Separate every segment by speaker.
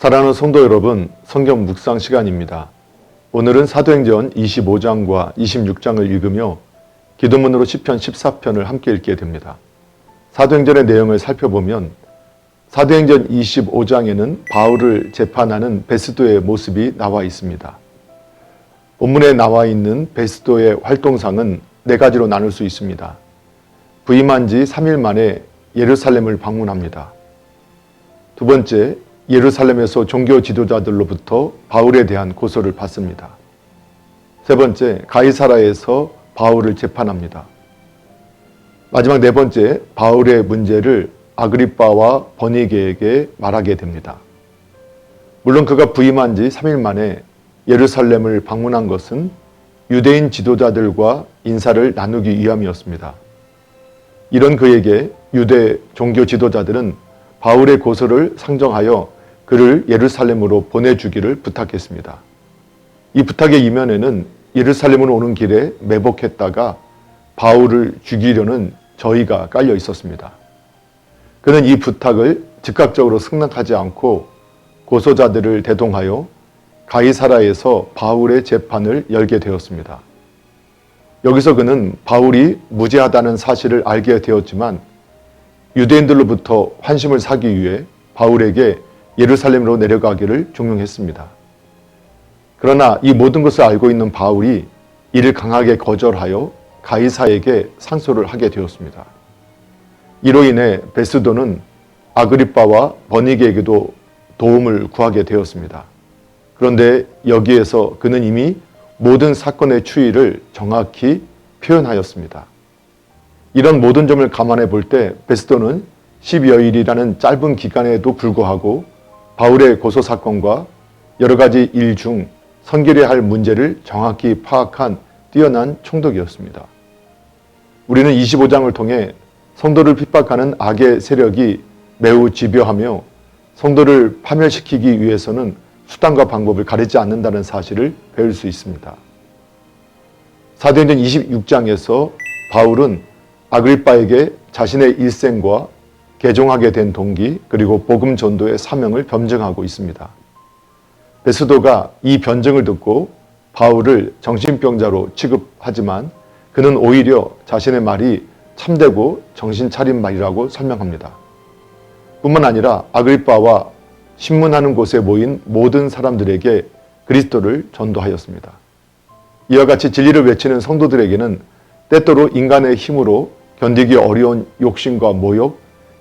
Speaker 1: 사랑하는 성도 여러분, 성경 묵상 시간입니다. 오늘은 사도행전 25장과 26장을 읽으며 기도문으로 시편 14편을 함께 읽게 됩니다. 사도행전의 내용을 살펴보면 사도행전 25장에는 바울을 재판하는 베스도의 모습이 나와 있습니다. 본문에 나와 있는 베스도의 활동상은 네 가지로 나눌 수 있습니다. 부임한 지 3일 만에 예루살렘을 방문합니다. 두 번째, 예루살렘에서 종교 지도자들로부터 바울에 대한 고소를 받습니다. 세 번째, 가이사라에서 바울을 재판합니다. 마지막 네 번째, 바울의 문제를 아그리빠와 버니게에게 말하게 됩니다. 물론 그가 부임한 지 3일 만에 예루살렘을 방문한 것은 유대인 지도자들과 인사를 나누기 위함이었습니다. 이런 그에게 유대 종교 지도자들은 바울의 고소를 상정하여 그를 예루살렘으로 보내주기를 부탁했습니다. 이 부탁의 이면에는 예루살렘으로 오는 길에 매복했다가 바울을 죽이려는 저희가 깔려 있었습니다. 그는 이 부탁을 즉각적으로 승낙하지 않고 고소자들을 대동하여 가이사라에서 바울의 재판을 열게 되었습니다. 여기서 그는 바울이 무죄하다는 사실을 알게 되었지만 유대인들로부터 환심을 사기 위해 바울에게 예루살렘으로 내려가기를 종용했습니다. 그러나 이 모든 것을 알고 있는 바울이 이를 강하게 거절하여 가이사에게 상소를 하게 되었습니다. 이로 인해 베스도는 아그리빠와 버니게에게도 도움을 구하게 되었습니다. 그런데 여기에서 그는 이미 모든 사건의 추이를 정확히 표현하였습니다. 이런 모든 점을 감안해 볼 때 베스도는 10여일이라는 짧은 기간에도 불구하고 바울의 고소 사건과 여러 가지 일 중 선결해야 할 문제를 정확히 파악한 뛰어난 총독이었습니다. 우리는 25장을 통해 성도를 핍박하는 악의 세력이 매우 집요하며 성도를 파멸시키기 위해서는 수단과 방법을 가리지 않는다는 사실을 배울 수 있습니다. 사도행전 26장에서 바울은 아그리빠에게 자신의 일생과 개종하게 된 동기 그리고 복음 전도의 사명을 변증하고 있습니다. 베스도가 이 변증을 듣고 바울을 정신병자로 취급하지만 그는 오히려 자신의 말이 참되고 정신 차린 말이라고 설명합니다. 뿐만 아니라 아그리빠와 신문하는 곳에 모인 모든 사람들에게 그리스도를 전도하였습니다. 이와 같이 진리를 외치는 성도들에게는 때때로 인간의 힘으로 견디기 어려운 욕심과 모욕,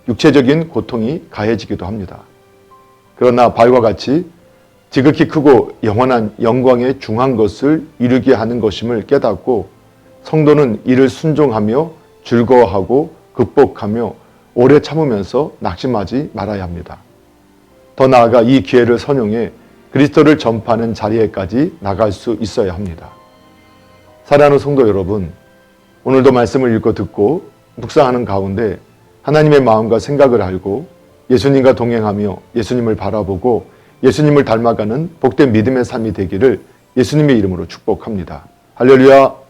Speaker 1: 육체적인 고통이 가해지기도 합니다. 그러나 바울과 같이 지극히 크고 영원한 영광에 중한 것을 이루게 하는 것임을 깨닫고 성도는 이를 순종하며 즐거워하고 극복하며 오래 참으면서 낙심하지 말아야 합니다. 더 나아가 이 기회를 선용해 그리스도를 전파하는 자리에까지 나갈 수 있어야 합니다. 사랑하는 성도 여러분, 오늘도 말씀을 읽고 듣고 묵상하는 가운데 하나님의 마음과 생각을 알고 예수님과 동행하며 예수님을 바라보고 예수님을 닮아가는 복된 믿음의 삶이 되기를 예수님의 이름으로 축복합니다. 할렐루야!